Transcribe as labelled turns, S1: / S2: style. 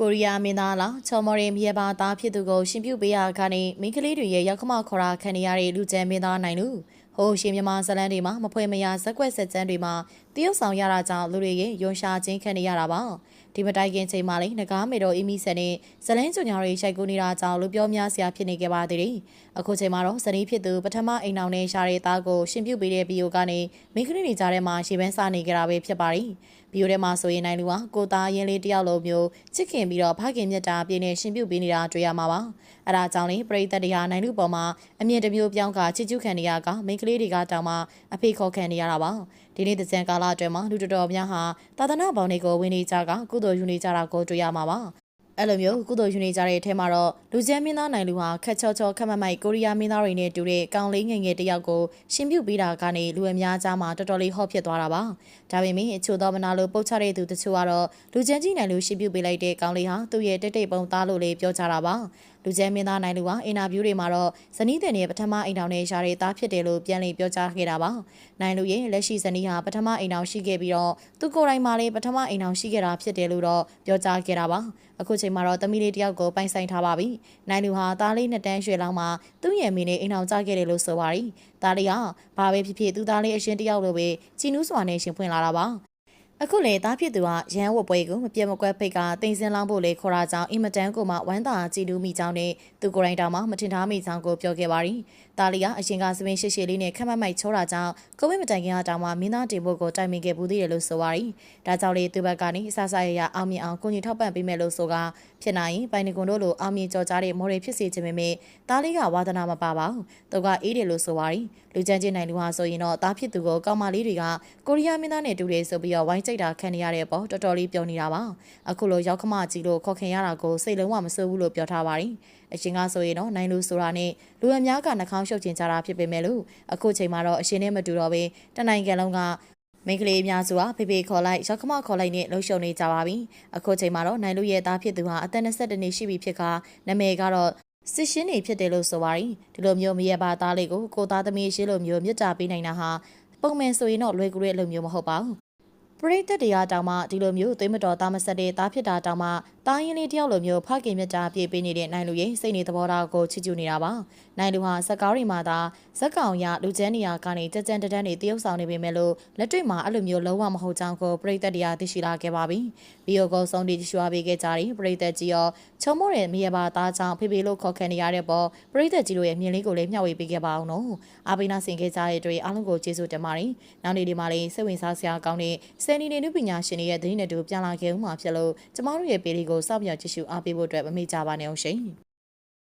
S1: ကိုရီးယားမင်းသားလာချော်မော်ရင်မြေပါသားဖြစ်သူကိုရှင်ပြုတ်ပေးရကနေမိန်းကလေးတွေရဲ့ရောက်ခမခေါ်တာခံနေရတဲ့လူကျန်မင်းသားနိုင်လူ ဟိုရှင်မြမဇလန်းတွေမှာမဖွဲမရဇက်ကွက်ဆက်ကျန်းတွေမှာတရုတ်ဆောင်ရတာကြောင့်လူတွေရဲ့ယွန်ရှာချင်းခံနေရတာပါဒီမတိုင်ခင်ချိန်မှာလေငကားမေတော်အီမီဆန်နဲ့ဇလန်းကြုံညာတွေရှိုက်ကူနေတာကြောင့်လူပြောများစရာဖြစ်နေခဲ့ပါသေးတယ်အခုချိန်မှာတော့ဇနီးဖြစ်သူပထမအိမ်အောင်နဲ့ရှားတဲ့သားကိုရှင်ပြုတ်ပေးတဲ့ဗီဒီယိုကနေမိန်းကလေးတွေကြားထဲမှာရှေ့ပန်းစားနေကြတာပဲဖြစ်ပါတယ်ဗီဒီယိုထဲမှာဆိုရင်နိုင်လူဟာကိုသားရင်းလေးတယောက်လိုမျိုးချစ်ခင်ပြီးတော့ဖခင်မြတ်တာပြင်းနေရှင်ပြုတ်ပေးနေတာတွေ့ရမှာပါအဲဒါကြောင့်လေပရိသတ်တရားနိုင်လူပေါ်မှာအမြင်တစ်မျိုးပြောင်းကချစ်ကျူးခံနေရကမိန်းကလေးတွေကတောင်မှအဖေခေါ်ခံနေရတာပါဒီနေ့တကြံကာလအတွင်းမှာလူတော်တော်များဟာသာသနာပေါင်းတွေကိုဝင်နေကြကကုသိုလ်ယူနေကြတာကိုတွေ့ရမှာပါအဲ့လိုမျိုးကုသိုလ်ယူနေကြတဲ့အထက်မှာတော့လူကျန်းမင်းသားနိုင်လူဟာခက်ချောချောခက်မမိုက်ကိုရီးယားမင်းသားတွေနဲ့တူတဲ့ကောင်လေးငယ်ငယ်တယောက်ကိုရှင်ပြုတ်ပေးတာကနေလူအများကြားမှာတော်တော်လေးဟော့ဖြစ်သွားတာပါဒါပေမဲ့အချို့သောမနာလိုပုတ်ချတဲ့သူတချို့ကတော့လူကျန်းကြီးနိုင်လူရှင်ပြုတ်ပေးလိုက်တဲ့ကောင်လေးဟာသူ့ရဲ့တိတ်တိတ်ပုံသားလို့လေးပြောကြတာပါ လူကျန်းမင်းသားနိုင်လူဟာအင်တာဗျူးတွေမှာတော့ဇနီးတဲ့နဲ့ပထမအိမ်ထောင်နဲ့ရှားတဲ့သားဖြစ်တယ်လို့ပြန်လည်ပြောကြားခဲ့တာပါနိုင်လူရဲ့လက်ရှိဇနီးဟာပထမအိမ်ထောင်ရှိခဲ့ပြီးတော့သူကိုယ်တိုင်မှလည်းပထမအိမ်ထောင်ရှိခဲ့တာဖြစ်တယ်လို့တော့ပြောကြားခဲ့တာပါအခုချိန်မှာတော့သမီးလေးတယောက်ကိုပိုင်ဆိုင်ထားပါပြီနိုင်လူဟာသားလေးနှစ်တန်းရွှေလောက်မှသူ့ရဲ့မိနဲ့အိမ်ထောင်ကြခဲ့တယ်လို့ဆိုပါရီသားလေးကဘာပဲဖြစ်ဖြစ်သူသားလေးအရှင်တယောက်လိုပဲကြည်နူးစွာနဲ့ရှင်ဖွင့်လာတာပါ အခုလေသားဖြစ်သူကရန်ဝတ်ပွဲကိုမပြတ်မကွက်ဖိတ်ကတင်စင်လောင်းဖို့လေခေါ်တာကြောင့်အင်မတန်ကိုမှဝမ်းသာကြည်နူးမိကြောင်းနဲ့သူကိုယ်တိုင်တောင်မှမထင်ထားမိကြောင်းကိုပြောခဲ့ပါရီတာလီကအရင်ကစပင်းရှိရှိလေးနဲ့ခက်မက်မိုက်ချောတာကြောင့်ကိုဝိမတိုင်ခင်ကတောင်မှမင်းသားတင်ဖို့ကိုတိုင်ပင်ခဲ့ပူးသေးတယ်လို့ဆိုပါရီဒါကြောင့်လေသူဘက်ကနေအဆဆရရအောင်မြင်အောင်ကိုကြီးထောက်ပံ့ပေးမယ်လို့ဆိုကဖြစ်နိုင်ရင်ပိုင်နကွန်တို့လိုအောင်မြင်ကြော်ကြားတဲ့မော်ရီဖြစ်စေခြင်းပေမဲ့တာလီကဝါသနာမပါပါဘူးသူကအေးတယ်လို့ဆိုပါရီလူချမ်းချင်းနိုင်လူဟာဆိုရင်တော့တားဖြစ်သူကိုကောင်းမလေးတွေကကိုရီးယားမင်းသားနဲ့တူတယ်ဆိုပြီးတော့ဝိုင်းကြိတ်တာခံနေရတဲ့အပေါ်တော်တော်လေးပြောနေတာပါအခုလိုရောက်ခမကြီးလို့ခေါ်ခင်ရတာကိုစိတ်လုံးဝမစိုးဘူးလို့ပြောထားပါရီအရှင်ကဆိုရင်တော့နိုင်လူဆိုတာနဲ့လူအများကနှာခေါင်းရှုပ်ချင်ကြတာဖြစ်ပေမဲ့လို့အခုချိန်မှာတော့အရှင်နဲ့မတူတော့ဘဲတနိုင်ငံလုံးကမိန်းကလေးအများစုဟာဖေဖေခေါ်လိုက်ရောက်ခမခေါ်လိုက်နဲ့လှုပ်ရှုံနေကြပါပြီအခုချိန်မှာတော့နိုင်လူရဲ့သားဖြစ်သူဟာအသက်22နှစ်ရှိပြီဖြစ်ကနာမည်ကတော့စစ်ရှင်းနေဖြစ်တယ်လို့ဆိုပါရီဒီလိုမျိုးမရပါသားလေးကိုကိုသားသမီးရှိလို့မျိုးမြတ်တာပေးနိုင်တာဟာပုံမှန်ဆိုရင်တော့လွယ်ကူတဲ့အလုပ်မျိုးမဟုတ်ပါဘူး ပရိသတ်တရားတောင်မှဒီလိုမျိုးသွေးမတော်သားမဆက်တဲ့သားဖြစ်တာတောင်မှတာရင်လေးတယောက်လိုမျိုးဖခင်မြတ်တာပြေးပေးနေတဲ့နိုင်လူရဲ့စိတ်နေသဘောထားကိုချစ်ကျူနေတာပါနိုင်လူဟာဇက်ကားတွေမှာသာဇက်ကောင်ရလူကျန်းနေရာကနေကြက်ကြံတန်းနေတရုပ်ဆောင်နေပေမဲ့လို့လက်တွေ့မှာအဲ့လိုမျိုးလုံးဝမဟုတ်ကြောင်းကိုပရိသတ်တရားသိရှိလာခဲ့ပါပြီဗီယိုကိုဆုံးတီရှွာပေးခဲ့ကြတဲ့ပရိသတ်ကြီးရောချုံမို့တဲ့မြေပါသားကြောင့်ဖေဖေလို့ခေါ်ခံနေရတဲ့ပေါ်ပရိသတ်ကြီးတို့ရဲ့မြင်လေးကိုလည်းမျှဝေပေးခဲ့ပါအောင်နော်အာဘိနာဆင်ခဲ့ကြတဲ့အတွက်အားလုံးကိုကျေးဇူးတင်ပါတယ်နောက်နေ့ဒီမှာလည်းစိတ်ဝင်စားစရာကောင်းတဲ့စယ်နီနေနုပညာရှင်တွေရဲ့သတင်းတွေတူပြန်လာခဲ့ဦးမှာဖြစ်လို့ကျမတို့ရဲ့ပေလေးကိုစောင့်မျှော်ကြည့်ရှုအားပေးဖို့အတွက်မမေ့ကြပါနဲ့အောင်ရှင်